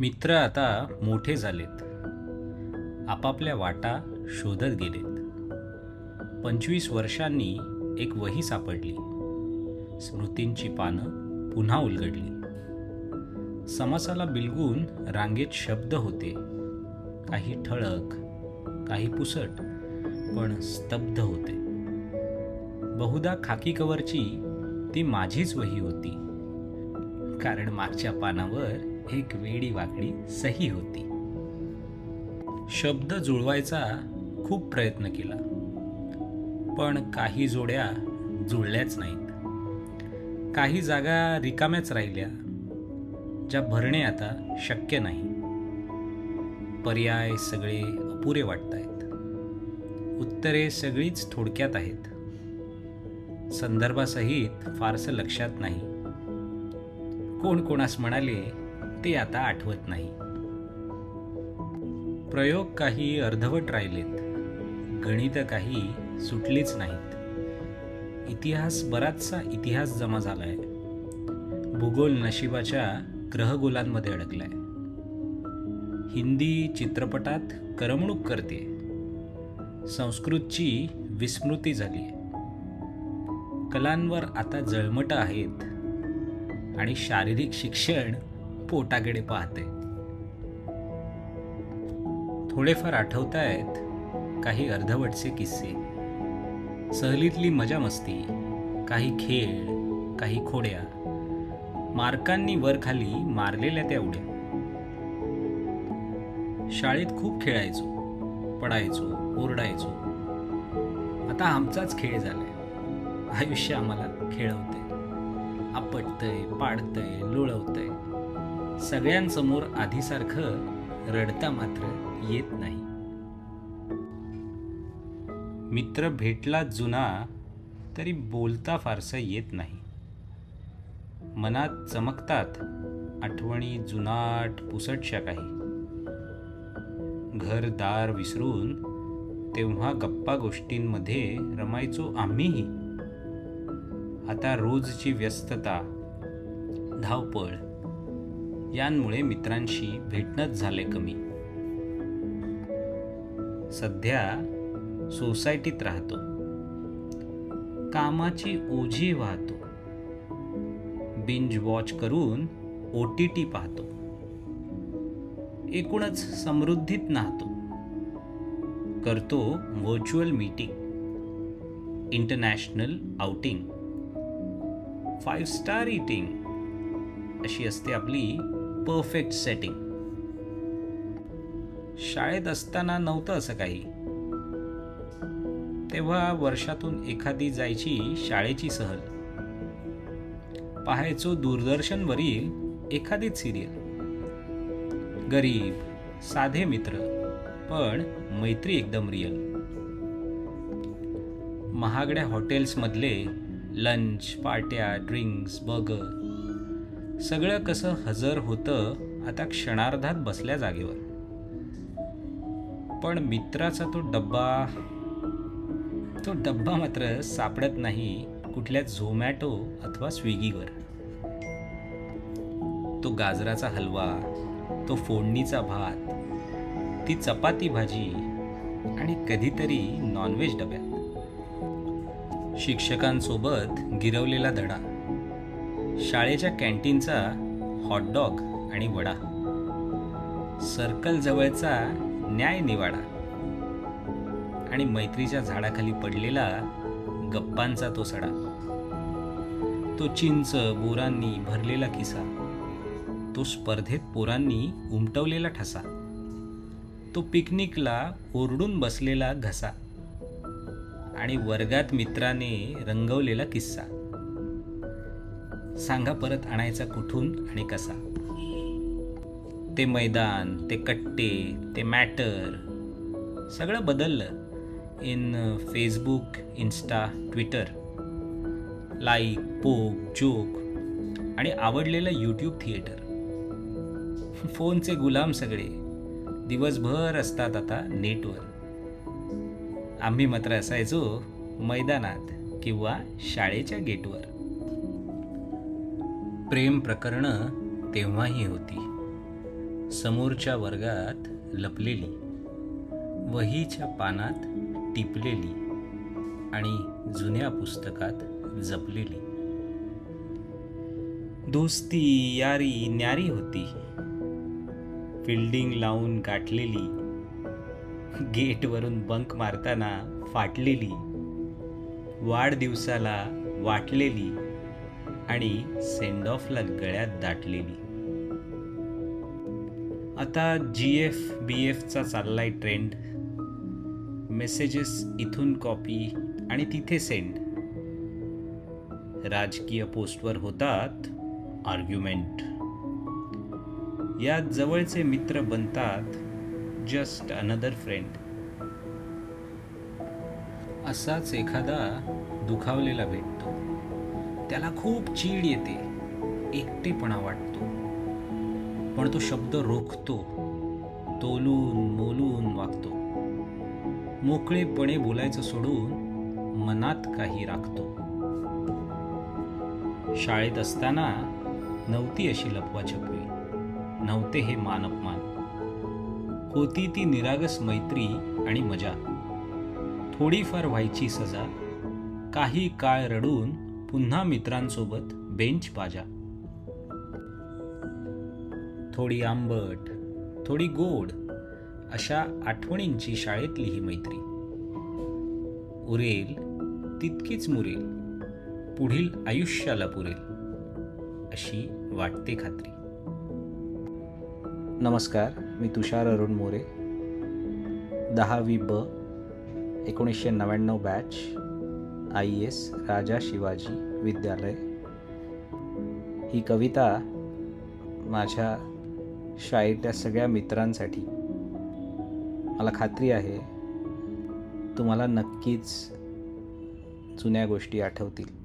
मित्र आता मोठे झालेत. आपापल्या वाटा शोधत गेलेत. पंचवीस वर्षांनी एक वही सापडली. स्मृतींची पानं पुन्हा उलगडली. समासाला बिलगून रांगेत शब्द होते. काही ठळक काही पुसट पण स्तब्ध होते. बहुधा खाकी कवरची ती माझीच वही होती. कारण मागच्या पानावर एक वेडी वाकडी सही होती. शब्द जुळवायचा खूप प्रयत्न केला. पण काही जोड्या जुळल्याच नाहीत. काही जागा रिकाम्याच राहिल्या ज्या भरणे आता शक्य नाही. पर्याय सगळे अपुरे वाटत आहेत उत्तरे सगळीच थोडक्यात आहेत. संदर्भासहित फारसं लक्षात नाही. कोण कोणास म्हणाले ते आता आठवत नाही. प्रयोग काही अर्धवट राहिलेत. गणित काही सुटलीच नाहीत. इतिहास बराचसा इतिहास जमा झालाय. भूगोल नशिबाच्या ग्रहगोलांमध्ये अडकलाय. हिंदी चित्रपटात करमणूक करते. संस्कृतची विस्मृती झाली कलांवर आता जळमट आहेत. आणि शारीरिक शिक्षण पोटाकडे पाहते. थोडेफार आठवत आहेत काही अर्धवटचे किस्से. सहलीतली मजा मस्ती काही खेळ काही खोड्या. मार्कांनी वर खाली मारलेल्या त्या उड्या. शाळेत खूप खेळायचो पडायचो ओरडायचो. आता आमचाच खेळ झालाय. आयुष्य आम्हाला खेळवते आपटतंय पाडतंय लोळवतंय. सगळ्यांसमोर आधीसारखं रडता मात्र येत नाही. मित्र भेटला जुना तरी बोलता फारसा येत नाही. मनात चमकतात आठवणी जुनाट पुसटशा काही. घरदार विसरून तेव्हा गप्पा गोष्टींमध्ये रमायचो आम्हीही. आता रोजची व्यस्तता धावपळ यांमुळे मित्रांशी भेटणंच झाले कमी. सध्या सोसायटीत राहतो. कामाची ओझी वाहतो. बिंज वॉच करून ओ टी टी पाहतो. एकूणच समृद्धीत नाहतो. करतो virtual meeting international outing five star eating अशी असते आपली परफेक्ट सेटिंग. शाळेत असताना नव्हतं असं काही. तेव्हा वर्षातून एखादी जायची शाळेची सहल. पाहायचो दूरदर्शनवरील एखादीच सिरियल गरीब साधे मित्र पण मैत्री एकदम रिअल महागड्या हॉटेल्समधले लंच पार्ट्या ड्रिंक्स बर्गर सगळं कसं हजर होतं आता क्षणार्धात बसल्या जागेवर. पण मित्राचा तो डब्बा तो डब्बा मात्र सापडत नाही कुठल्या झोमॅटो अथवा स्विगीवर. तो गाजराचा हलवा तो फोडणीचा भात ती चपाती भाजी आणि कधीतरी नॉनव्हेज डब्यात. शिक्षकांसोबत गिरवलेला धडा. शाळेच्या कॅन्टीनचा हॉटडॉग आणि वडा. सर्कल जवळचा न्याय निवाडा. आणि मैत्रीच्या झाडाखाली पडलेला गप्पांचा तो सडा. तो चिंच बोरांनी भरलेला किसा तो स्पर्धेत पोरांनी उमटवलेला ठसा. तो पिकनिकला ओरडून बसलेला घसा. आणि वर्गात मित्राने रंगवलेला किस्सा. सांगा परत आणायचा कुठून आणि कसा. ते मैदान ते कट्टे ते मॅटर सगळं बदललं. In Facebook Insta Twitter. Like poke joke आणि आवडलेलं यूट्यूब थिएटर. फोनचे गुलाम सगळे. दिवसभर असतात आता नेटवर. आम्ही मात्र असायचो मैदानात किंवा शाळेच्या गेटवर. प्रेम प्रकरणं तेव्हाही होती. समोरच्या वर्गात लपलेली वहीच्या पानात टिपलेली आणि जुन्या पुस्तकात जपलेली. दोस्ती यारी न्यारी होती. फिल्डिंग लावून गाठलेली गेटवरून बंक मारताना फाटलेली वाढदिवसाला वाटलेली आणि सेंड ऑफला गळ्यात दाटलेली. आता जी एफ बी एफचा चाललाय ट्रेंड मेसेजेस इथून कॉपी आणि तिथे सेंड राजकीय पोस्टवर होतात आर्ग्युमेंट या जवळचे मित्र बनतात जस्ट अनदर फ्रेंड असाच एखादा दुखावलेला भेटतो. त्याला खूप चीड येते. एकटेपणा वाटतो. पण तो शब्द रोखतो. तोलून मोलून वागतो. मोकळेपणे बोलायचं सोडून मनात काही राखतो. शाळेत असताना नव्हती अशी लपवाछपवी नव्हते हे मान अपमान होती ती निरागस मैत्री आणि मजा. थोडीफार व्हायची सजा. काही काळ रडून पुन्हा मित्रांसोबत बेंच बाजा. थोडी आंबट थोडी गोड अशा आठवणींची शाळेतली ही मैत्री. उरेल तितकीच मुरेल पुढील आयुष्याला पुरेल अशी वाटते खात्री. नमस्कार मी तुषार अरुण मोरे. दहावी ब एकोणीसशे नव्याण्णव batch I S Raja Shivaji Vidyalaya. ही कविता माझ्या शाळेतल्या सगळ्या मित्रांसाठी. मला खात्री आहे तुम्हाला नक्कीच जुन्या गोष्टी आठवतील.